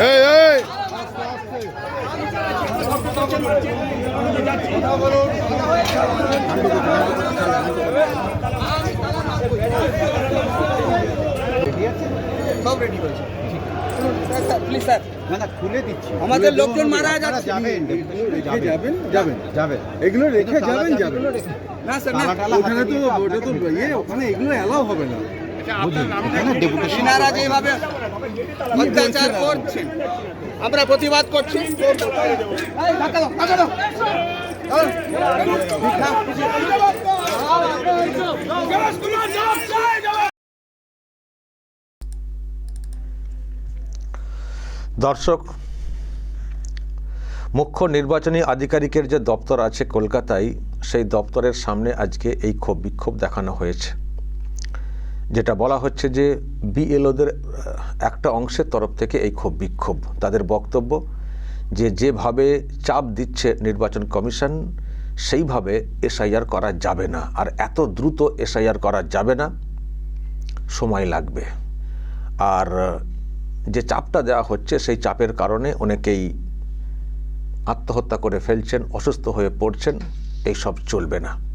এই এই! সব রেডি হয়েছে স্যার প্লিজ স্যার। না না খুলে দিচ্ছি। আমাদের লোকজন মারা। যাচ্ছে। যাবেন রেখে যাবেন। যাবেন? যাবেন। এগুলো রেখে যাবেন যাবেন। না স্যার ওখানে তো ওটা তো ইয়ে ওখানে এগুলো অ্যালাউ হবে না। এনারা যেভাবে অত্যাচার করছেন আমরা প্রতিবাদ করছি। এই, ধাক্কা দাও, ধাক্কা দাও। দর্শক মুখ্য নির্বাচনী আধিকারিকের যে দপ্তর আছে কলকাতায় সেই দপ্তরের সামনে আজকে এই ক্ষোভ বিক্ষোভ দেখানো হয়েছে। যেটা বলা হচ্ছে যে বিএলওদের একটা অংশের তরফ থেকে এই ক্ষোভ, বিক্ষোভ। তাদের বক্তব্য যে যেভাবে চাপ দিচ্ছে নির্বাচন কমিশন, সেইভাবে এসআইআর করা যাবে না। আর এত দ্রুত এসআইআর করা যাবে না, সময় লাগবে। আর যে চাপটা দেওয়া হচ্ছে, সেই চাপের কারণে অনেকেই আত্মহত্যা করে ফেলছেন, অসুস্থ হয়ে পড়ছেন, এইসব চলবে না।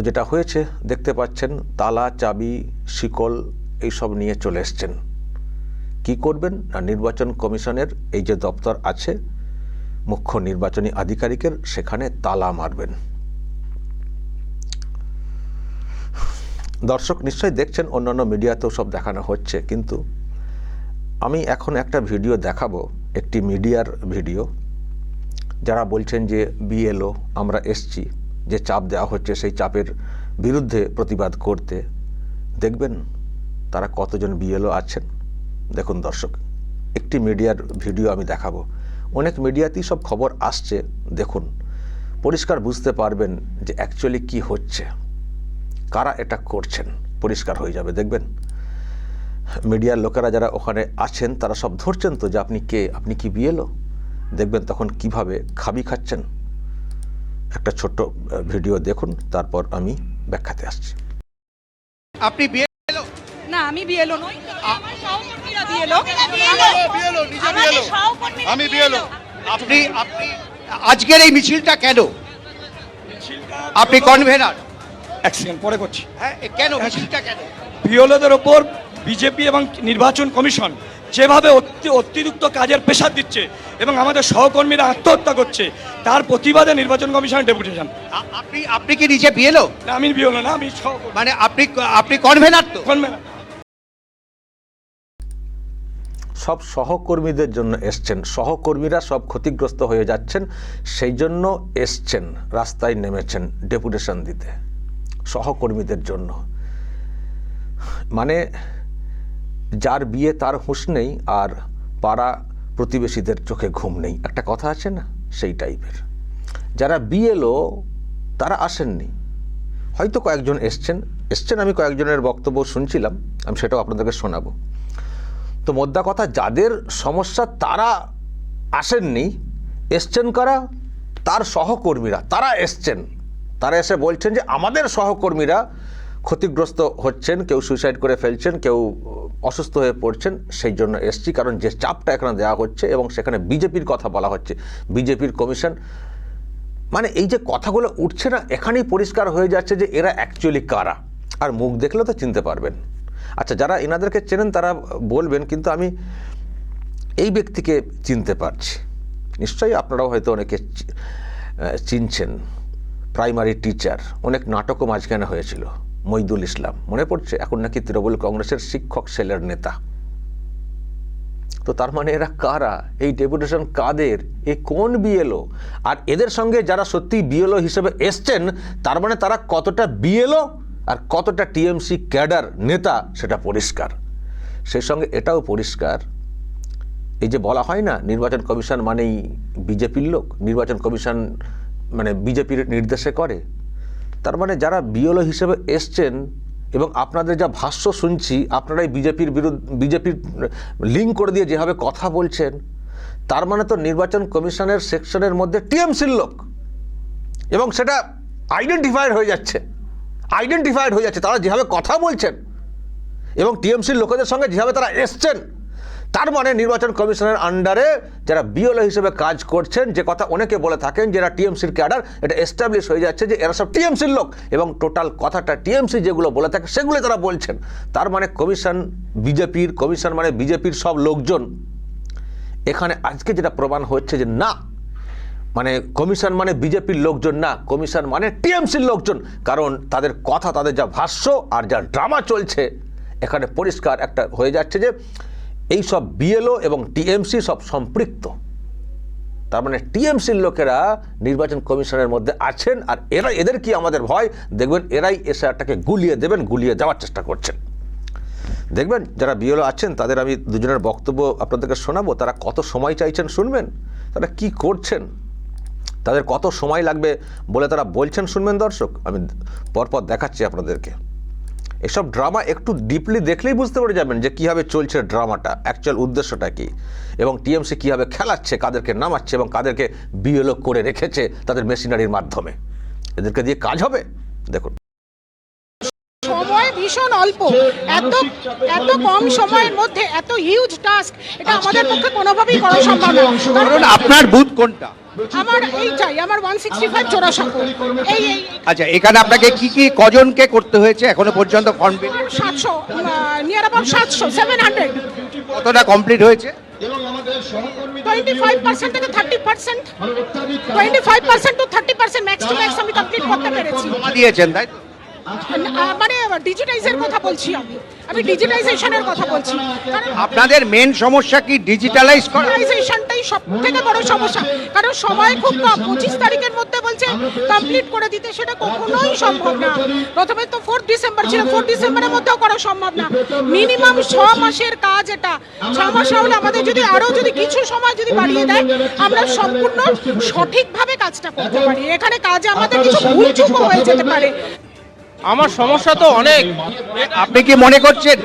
তো যেটা হয়েছে, দেখতে পাচ্ছেন, তালা, চাবি, শিকল, এইসব নিয়ে চলে এসছেন। কি করবেন না নির্বাচন কমিশনের এই যে দপ্তর আছে, মুখ্য নির্বাচনী আধিকারিকের, সেখানে তালা মারবেন। দর্শক, নিশ্চয়ই দেখছেন, অন্যান্য মিডিয়াতেও সব দেখানো হচ্ছে, কিন্তু আমি এখন একটা ভিডিও দেখাবো, একটি মিডিয়ার ভিডিও। যারা বলছেন যে, বিএলও, আমরা এসছি যে চাপ দেওয়া হচ্ছে সেই চাপের বিরুদ্ধে প্রতিবাদ করতে, দেখবেন তারা কতজন বিএলও আছেন। দেখুন দর্শক, একটি মিডিয়ার ভিডিও আমি দেখাবো। অনেক মিডিয়াতেই সব খবর আসছে, দেখুন। পরিষ্কার বুঝতে পারবেন যে অ্যাকচুয়ালি কি হচ্ছে। কারা এটা করছেন? পরিষ্কার হয়ে যাবে, দেখবেন। মিডিয়ার লোকেরা যারা ওখানে আছেন, তারা সব ধরছেন তো যে আপনি কে? আপনি কি বিয়েলো দেখবেন তখন কীভাবে খাবি খাচ্ছেন? একটা ছোট্ট ভিডিও দেখুন তারপর আমি ব্যাখ্যাতে আসছি। আপনি বিয়ে না আমি বিএলও নই। আমার সহকর্মীরা বিএলও বিএলও, নিজে বিএলও। আমি বিএলও। আপনি আপনি আজকের এই মিছিলটা কেন? আপনি কনভেনার সেকেন্ড পরে করছি। হ্যাঁ কেন মিছিলটা কেন? বিওলোদের ওপর বিজেপি এবং নির্বাচন কমিশন যেভাবে অতি- অতিরিক্ত কাজের প্রেশার দিচ্ছে এবং আমাদের সহকর্মীরা আত্মহত্যা করছে তার প্রতিবাদে নির্বাচন কমিশনের ডেপুটেশন আপনি আপনি কি নিজে বিয়েলো না আমি বিওলো না আমি মানে আপনি আপনি কনভেনার তো? কনভেনার। সব সহকর্মীদের জন্য এসছেন। সহকর্মীরা সব ক্ষতিগ্রস্ত হয়ে যাচ্ছেন সেই জন্য এসছেন রাস্তায় নেমেছেন ডেপুটেশন দিতে। সহকর্মীদের জন্য। মানে যার বিয়ে তার হুঁশ নেই আর পাড়া প্রতিবেশীদের চোখে ঘুম নেই। একটা কথা আছে না? সেই টাইপের। যারা বিএলও তারা আসেননি। হয়তো কয়েকজন এসছেন। এসছেন আমি কয়েকজনের বক্তব্য শুনছিলাম। আমি সেটাও আপনাদেরকে শোনাবো। তো মোদ্দা কথা, যাদের সমস্যা, তারা আসেননি। এসছেন কারা? তার সহকর্মীরা। তারা এসছেন। তারা এসে বলছেন যে, আমাদের সহকর্মীরা ক্ষতিগ্রস্ত হচ্ছেন, কেউ সুইসাইড করে ফেলছেন, কেউ অসুস্থ হয়ে পড়ছেন, সেই জন্য এসছি। কারণ যে চাপটা এখানে দেওয়া হচ্ছে এবং সেখানে বিজেপির কথা বলা হচ্ছে, বিজেপির কমিশন। মানে এই যে কথাগুলো উঠছে না, এখানেই পরিষ্কার হয়ে যাচ্ছে যে এরা অ্যাকচুয়ালি কারা। আর মুখ দেখলে তো চিনতে পারবেন। আচ্ছা যারা এনাদেরকে চেনেন তারা বলবেন, কিন্তু আমি এই ব্যক্তিকে চিনতে পারছি। নিশ্চয়ই আপনারাও হয়তো অনেকে চিনছেন। প্রাইমারি টিচার, অনেক নাটকও মাঝখানে হয়েছিল। মইদুল ইসলাম। মনে পড়ছে এখন নাকি তৃণমূল কংগ্রেসের শিক্ষক সেলের নেতা। তো তার মানে এরা কারা? এই ডেপুটেশন কাদের? এ কোন বিএলও? আর এদের সঙ্গে যারা সত্যি বিএলও হিসেবে এসছেন, তার মানে তারা কতটা বিএলও আর কতটা টিএমসি ক্যাডার নেতা সেটা পরিষ্কার। সেই সঙ্গে এটাও পরিষ্কার, এই যে বলা হয় না, নির্বাচন কমিশন মানেই বিজেপির লোক, নির্বাচন কমিশন মানে বিজেপির নির্দেশে করে। তার মানে যারা বিএলও হিসেবে এসছেন এবং আপনাদের যা ভাষ্য শুনছি, আপনারাই বিজেপির বিরুদ্ধে, বিজেপির লিঙ্ক করে দিয়ে যেভাবে কথা বলছেন, তার মানে তো নির্বাচন কমিশনের সেকশনের মধ্যে টিএমসির লোক। এবং সেটা আইডেন্টিফাইড হয়ে যাচ্ছে। আইডেন্টিফাইড হয়ে যাচ্ছে। তারা যেভাবে কথা বলছেন এবং টিএমসির লোকেদের সঙ্গে যেভাবে তারা এসছেন তার মানে নির্বাচন কমিশনের আন্ডারে যারা বিএলও হিসেবে কাজ করছেন, যে কথা অনেকে বলে থাকেন যারা টিএমসির ক্যাডার, এটা এস্টাবলিশ হয়ে যাচ্ছে যে এরা সব টিএমসির লোক এবং টোটাল কথাটা টিএমসি যেগুলো বলে থাকে সেগুলো তারা বলছেন। তার মানে কমিশন বিজেপির, কমিশন মানে বিজেপির সব লোকজন। এখানে আজকে যেটা প্রমাণ হচ্ছে যে না মানে কমিশন মানে বিজেপির লোকজন না, কমিশন মানে টিএমসির লোকজন। কারণ তাদের কথা, তাদের যা ভাষ্য আর যা ড্রামা চলছে, এখানে পরিষ্কার একটা হয়ে যাচ্ছে যে এই সব বিএলও এবং টিএমসি সব সম্পৃক্ত। তার মানে টিএমসির লোকেরা নির্বাচন কমিশনের মধ্যে আছেন আর এরা, এদের কি আমাদের ভয়? দেখবেন এরাই এসআরটাকে গুলিয়ে দেবেন, গুলিয়ে যাওয়ার চেষ্টা করছেন। দেখবেন যারা বিএলও আছেন, তাদের আমি দুজনের বক্তব্য আপনাদেরকে শোনাবো। তারা কত সময় চাইছেন শুনবেন? তারা কি করছেন? তাদের কত সময় লাগবে বলে তারা বলছেন শুনবেন দর্শক? আমি পরপর দেখাচ্ছি আপনাদেরকে। এসব ড্রামা একটু ডিপলি দেখলেই বুঝতে পেরে যাবেন যে কীভাবে চলছে ড্রামাটা অ্যাকচুয়াল উদ্দেশ্যটা কী এবং টিএমসি কীভাবে খেলাচ্ছে, কাদেরকে নামাচ্ছে এবং কাদেরকে বিএলও করে রেখেছে তাদের মেশিনারির মাধ্যমে। এদেরকে দিয়ে কাজ হবে? দেখুন। সময় ভীষণ অল্প। এত এত কম সময়ের মধ্যে এত হিউজ টাস্ক এটা আমাদের পক্ষে কোনোভাবেই করা সম্ভব না। কারণ আপনার বুথ কোনটা? আমার এই চাই আমার ওয়ান সিক্সটি ফাইভ এই এই আচ্ছা এখানে আপনাকে কি কি কজনকে করতে হয়েছে? এখনও পর্যন্ত ফর্ম ফিল সাতশো নিয়ার অ্যাবাউট সাতশো সেভেন হান্ড্রেড কতটা কমপ্লিট হয়েছে? এবং আমাদের টোয়েন্টি ফাইভ পার্সেন্ট থেকে thirty percent twenty five percent to thirty percent max to max আমি কমপ্লিট করতে পেরেছি। জমা দিয়েছেন তাই তো? আহ, মানে ডিজিটাইজের কথা বলছি আমি। আমি ডিজিটাইজেশনের কথা বলছি। কারণ আপনাদের মেন সমস্যা কি ডিজিটালাইজ করা? ডিজিটাইজেশনটাই সব থেকে বড় সমস্যা। কারণ সময় খুব কম। পঁচিশ তারিখের মধ্যে বলছে কমপ্লিট করে দিতে সেটা কখনোই সম্ভব না। প্রথমে তো ফোর্থ ডিসেম্বর ছিল। ফোর্থ ডিসেম্বরের মধ্যেও করা সম্ভব না। মিনিমাম ছ মাসের কাজ এটা। ছ মাস হলে আমাদের যদি আরও যদি কিছু সময় যদি বাড়িয়ে দেয় আমরা সম্পূর্ণ সঠিকভাবে কাজটা করতে পারি। এখানে কাজে আমাদের কিছু ভুলচুকও হয়ে যেতে পারে। আমার সমস্যা তো অনেক। আপনি কি মনে করছেন?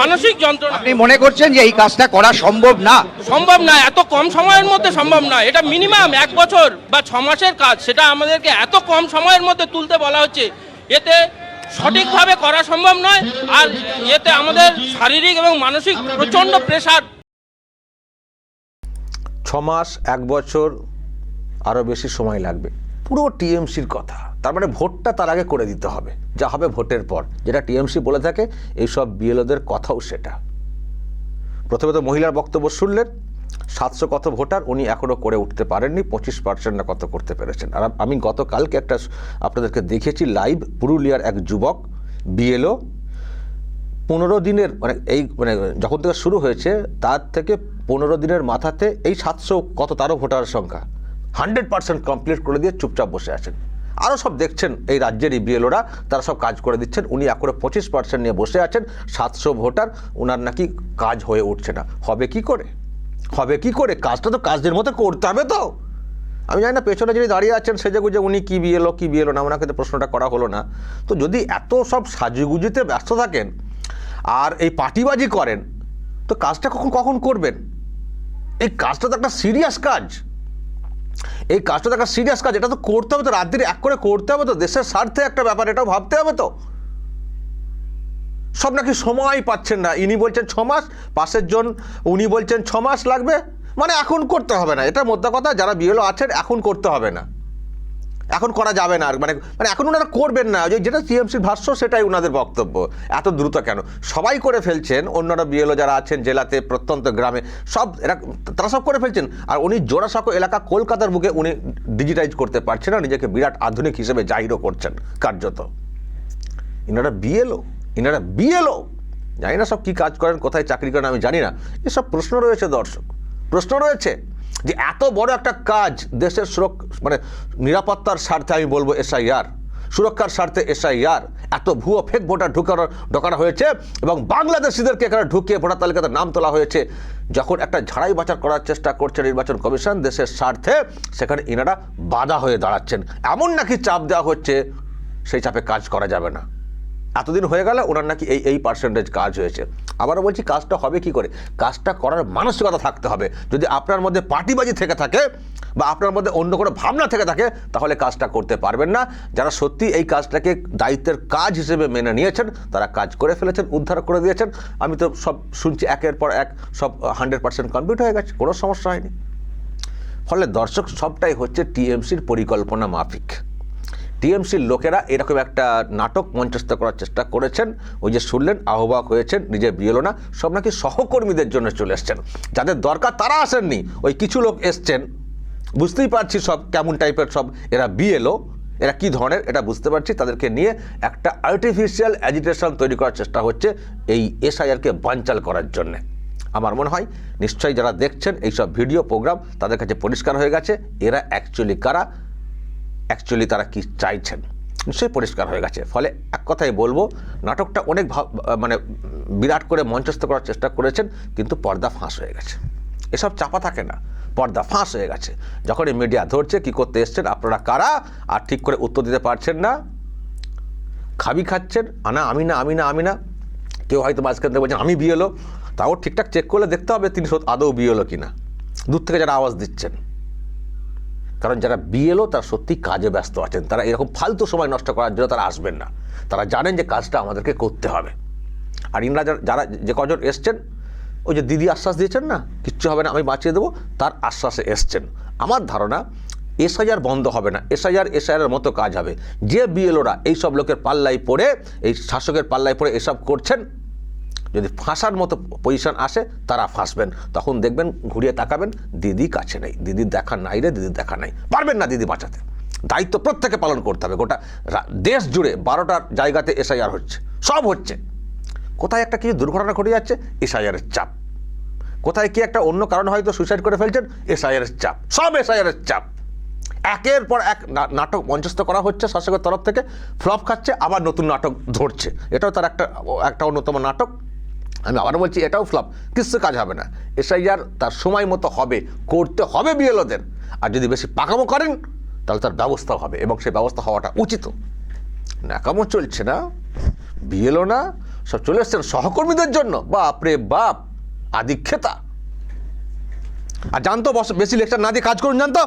মানসিক যন্ত্রণা। আপনি মনে করছেন যে এই কাজটা করা সম্ভব না? সম্ভব না এত কম সময়ের মধ্যে সম্ভব না। এটা মিনিমাম এক বছর বা ছ মাসের কাজ। সেটা আমাদেরকে এত কম সময়ের মধ্যে তুলতে বলা হচ্ছে। এতে সঠিকভাবে করা সম্ভব নয় আর এতে আমাদের শারীরিক এবং মানসিক প্রচণ্ড প্রেশার ছ মাস এক বছর আরও বেশি সময় লাগবে। পুরো টিএমসির কথা। তার মানে ভোটটা তার আগে করে দিতে হবে, যা হবে ভোটের পর। যেটা টিএমসি বলে থাকে, এইসব বিএলওদের কথাও সেটা। প্রথমে তো মহিলার বক্তব্য শুনলেন, সাতশো কত ভোটার, উনি এখনও করে উঠতে পারেননি, পঁচিশ পার্সেন্ট না কত করতে পেরেছেন। আর আমি গতকালকে একটা আপনাদেরকে দেখেছি লাইভ, পুরুলিয়ার এক যুবক, বিএলও, পনেরো দিনের মানে এই মানে যখন থেকে শুরু হয়েছে, তার থেকে পনেরো দিনের মাথাতে এই সাতশো কত, তারও ভোটার সংখ্যা। হান্ড্রেড পার্সেন্ট কমপ্লিট করে দিয়ে চুপচাপ বসে আছেন। আরও সব দেখছেন এই রাজ্যেরই বিএলওরা তারা সব কাজ করে দিচ্ছেন। উনি একরে পঁচিশ পার্সেন্ট নিয়ে বসে আছেন। সাতশো ভোটার ওনার নাকি কাজ হয়ে উঠছে না। হবে কি করে? হবে কি করে? কাজটা তো কাজের মতো করতে হবে তো। আমি জানি না, পেছনে যিনি দাঁড়িয়ে আছেন সেজে গুজে উনি কী বিয়েলো কী বিয়েলো না ওনাকে তো প্রশ্নটা করা হলো না। তো যদি এত সব সাজুগুজিতে ব্যস্ত থাকেন আর এই পার্টিবাজি করেন, তো কাজটা কখন কখন করবেন? এই কাজটা তো একটা সিরিয়াস কাজ। এই কাজটা তো একটা সিরিয়াস কাজ, এটা তো করতে হবে তো, রাত্রির এক করে করতে হবে তো, দেশের স্বার্থে একটা ব্যাপার, এটাও ভাবতে হবে তো। সব নাকি সময় পাচ্ছেন না, ইনি বলছেন ছ মাস, পাশের জন, উনি বলছেন ছ মাস লাগবে মানে এখন করতে হবে না, এটা মোদ্দা কথা, যারা বিএলও আছেন, এখন করতে হবে না। এখন করা যাবে না আর মানে মানে এখন ওনারা করবেন না। ওই যেটা সিএমসির ভাষ্য, সেটাই ওনাদের বক্তব্য। এত দ্রুত কেন? সবাই করে ফেলছেন অন্যরা বিএলও যারা আছেন, জেলাতে, প্রত্যন্ত গ্রামে, সব এরা, তারা সব করে ফেলছেন। আর উনি জোড়াসাঁকো এলাকা কলকাতার বুকে উনি ডিজিটাইজ করতে পারছেন না, নিজেকে বিরাট আধুনিক হিসেবে জাহিরও করছেন কার্যত। ইনারা বিএলও ইনারা বিএলও। জানি না সব কী কাজ করেন, কোথায় চাকরি করেন, আমি জানি না। এসব প্রশ্ন রয়েছে দর্শক। প্রশ্ন রয়েছে যে এত বড় একটা কাজ দেশের সুরক্ষা মানে নিরাপত্তার স্বার্থে আমি বলব এসআইআর, সুরক্ষার স্বার্থে এসআইআর, এত ভুয়ো ফেক ভোটার ঢুকানো, ঢোকানো হয়েছে এবং বাংলাদেশিদেরকে এখানে ঢুকিয়ে ভোটার তালিকাতে নাম তোলা হয়েছে। যখন একটা ঝাড়াই বাছার করার চেষ্টা করছে নির্বাচন কমিশন দেশের স্বার্থে, সেখানে ইনারা বাধা হয়ে দাঁড়াচ্ছেন। এমন নাকি চাপ দেওয়া হচ্ছে, সেই চাপে কাজ করা যাবে না। এতদিন হয়ে গেল ওনার নাকি এই এই পার্সেন্টেজ কাজ হয়েছে। আবারও বলছি, কাজটা হবে কি করে? কাজটা করার মানসিকতা থাকতে হবে। যদি আপনার মধ্যে পার্টিবাজি থেকে থাকে বা আপনার মধ্যে অন্য কোনো ভাবনা থেকে থাকে, তাহলে কাজটা করতে পারবেন না। যারা সত্যি এই কাজটাকে দায়িত্বের কাজ হিসেবে মেনে নিয়েছেন, তারা কাজ করে ফেলেছেন, উদ্ধার করে দিয়েছেন। আমি তো সব শুনছি একের পর এক সব হান্ড্রেড পার্সেন্ট কমপ্লিট হয়ে গেছে, কোনো সমস্যা হয়নি। ফলে দর্শক, সবটাই হচ্ছে টিএমসির পরিকল্পনা মাফিক। টিএমসির লোকেরা এরকম একটা নাটক মঞ্চস্থ করার চেষ্টা করেছেন। ওই যে শুনলেন, আহ্বায়ক হয়েছেন নিজে বিয়েলো না সব নাকি সহকর্মীদের জন্য চলে এসছেন। যাদের দরকার তারা আসেননি। ওই কিছু লোক এসছেন। বুঝতেই পারছি সব কেমন টাইপের সব এরা বিএলও এরা কি ধরনের এটা বুঝতে পারছি। তাদেরকে নিয়ে একটা আর্টিফিশিয়াল অ্যাজিটেশন তৈরি করার চেষ্টা হচ্ছে এই এসআইআরকে বানচাল করার জন্যে। আমার মনে হয় নিশ্চয়ই যারা দেখছেন এইসব ভিডিও, প্রোগ্রাম তাদের কাছে পরিষ্কার হয়ে গেছে। এরা অ্যাকচুয়ালি কারা? অ্যাকচুয়ালি তারা কি চাইছেন? নিশ্চয়ই পরিষ্কার হয়ে গেছে। ফলে এক কথাই বলব, নাটকটা অনেক মানে বিরাট করে মঞ্চস্থ করার চেষ্টা করেছেন, কিন্তু পর্দা ফাঁস হয়ে গেছে। এসব চাপা থাকে না। পর্দা ফাঁস হয়ে গেছে। যখন এই মিডিয়া ধরছে, কি করতে এসছেন? আপনারা কারা? আর ঠিক করে উত্তর দিতে পারছেন না। খাবি খাচ্ছেন? আনা আমি না আমি না আমি না কেউ হয়তো মাঝখান থেকে বলছেন আমি বিয়েলো তাও ঠিকঠাক চেক করলে দেখতে হবে তিনি আদৌ বিয়েলো কিনা। দূর থেকে যারা আওয়াজ দিচ্ছেন। কারণ যারা বিএলও তারা সত্যি কাজে ব্যস্ত আছেন। তারা এরকম ফালতু সময় নষ্ট করার জন্য তারা আসবেন না। তারা জানেন যে কাজটা আমাদেরকে করতে হবে। আর ইনরা যারা- যে কজন এসছেন, ওই যে দিদি আশ্বাস দিয়েছেন না, কিচ্ছু হবে না, আমি বাঁচিয়ে দেবো, তার আশ্বাসে এসছেন। আমার ধারণা, এসআইআর বন্ধ হবে না। এসআইআর এসআইআর মতো কাজ হবে। যে বিএলওরা এই সব লোকের পাল্লায় পড়ে, এই শাসকের পাল্লায় পড়ে এসব করছেন যদি ফাঁসার মতো পজিশন আসে, তারা ফাঁসবেন। তখন দেখবেন ঘুরিয়ে তাকাবেন দিদি কাছে নেই। দিদির দেখা নাই রে, দিদির দেখা নাই। পারবেন না দিদি বাঁচাতে। দায়িত্ব প্রত্যেকে পালন করতে হবে। গোটা দেশ জুড়ে বারোটা জায়গাতে এসআইআর হচ্ছে। সব হচ্ছে। কোথায় একটা কিছু দুর্ঘটনা ঘটে যাচ্ছে? এসআইআরের চাপ। কোথায় কি একটা অন্য কারণ হয়তো সুইসাইড করে ফেলছেন? এসআইআরের চাপ। সব এসআইআরের চাপ। একের পর এক নাটক মঞ্চস্থ করা হচ্ছে শাসকের তরফ থেকে। ফ্লপ খাচ্ছে, আবার নতুন নাটক ধরছে। এটাও তার একটা একটা অন্যতম নাটক। আমি আবার বলছি, এটাও ফ্লপ। কিছু কাজ হবে না। এসআইআর তার সময় মতো হবে, করতে হবে বিএলওদের। আর যদি বেশি পাকামো করেন, তাহলে তার ব্যবস্থা হবে এবং সেই ব্যবস্থা হওয়াটা উচিত। ন্যাকামো চলছে না, বিএলও না, সব চলে এসছেন সহকর্মীদের জন্য। বাপ রে বাপ, আদিক্ষেতা। আর জানতো বস, বেশি লেকচার না দিয়ে কাজ করুন, জানতো?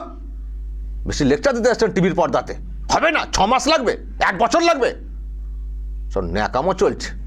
বেশি লেকচার দিতে আসছেন টিভির পর্দাতে। হবে না, ছ মাস লাগবে, এক বছর লাগবে। সব ন্যাকামো চলছে।